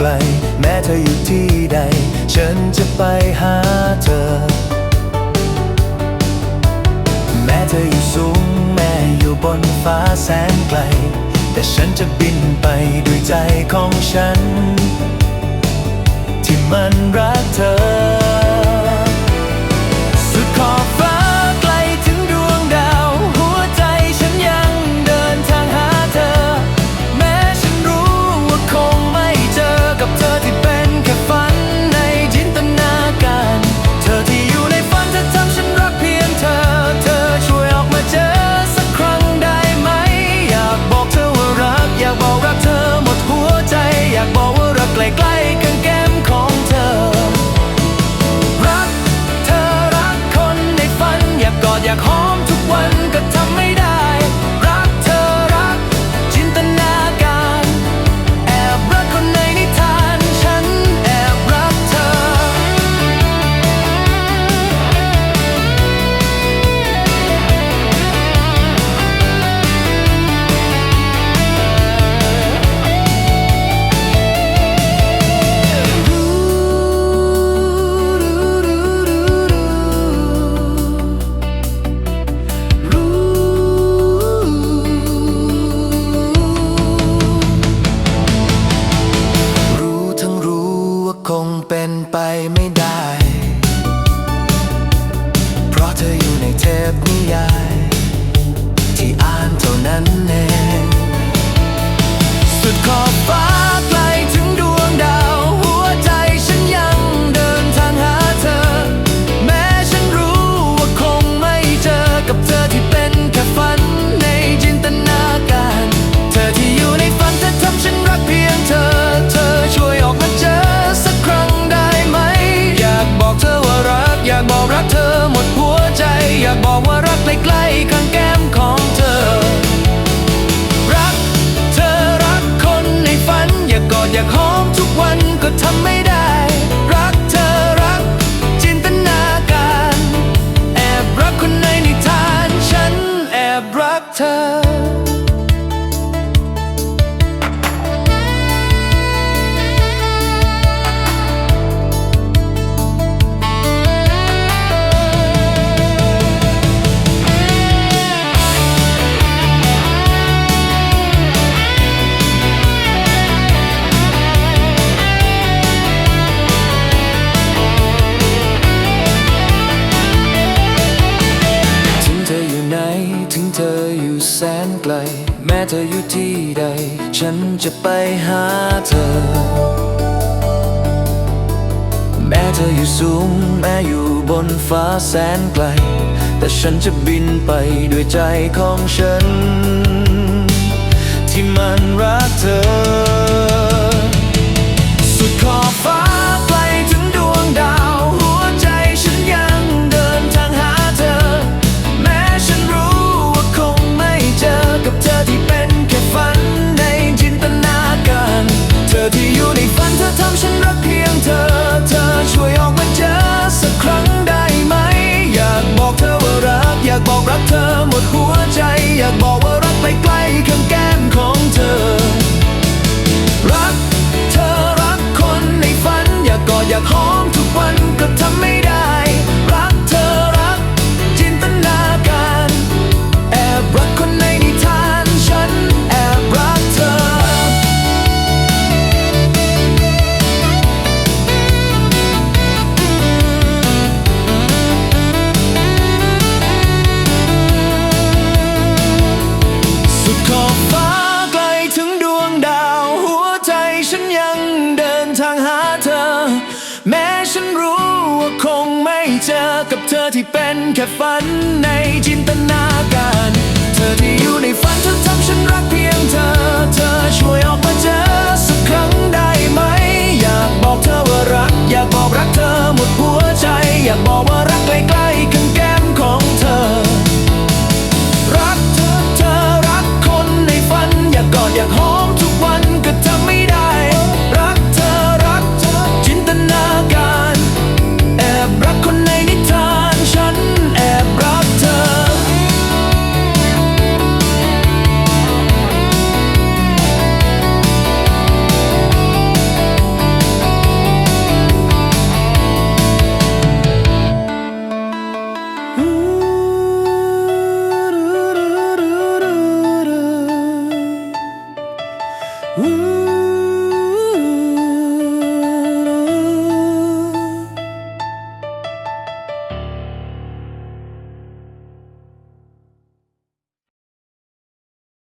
กล แม้เธออยู่ที่ใด ฉันจะไปหาเธอ แม้เธออยู่สูงแม้อยู่บนฟ้าแสนไกล แต่ฉันจะบินไปด้วยใจของฉัน ที่มันรักเธอ เป็นไปไม่ได้ เพราะเธออยู่ในเทพนิยาย ที่อ่านเท่านั้นเอง อหมดหัวใจ อยากบอกว่ารักใกล้ๆข้างแก้มของเธอ รักเธอรักคนในฝัน อยากกอดอยากหอมทุกวันก็ทำไม่ แม้เธออยู่ที่ใด ฉันจะไปหาเธอ แม้เธออยู่สูง แม้อยู่บนฟ้าแสนไกล แต่ฉันจะบินไปด้วยใจของฉัน ที่มันรัก กับเธอที่เป็นแค่ฝันในจินตนาการ เธอที่อยู่ในฝันเธอทำฉันรักเพียงเธอ เธอช่วยออกมาเจอสักครั้งได้ไหม อยากบอกเธอว่ารัก อยากบอกรักเธอหมดหัวใจ อยากบอกว่ารักใกล้ๆกันแก้มของเธอ รักเธอเธอรักคนในฝัน อยากกอดอยากหอม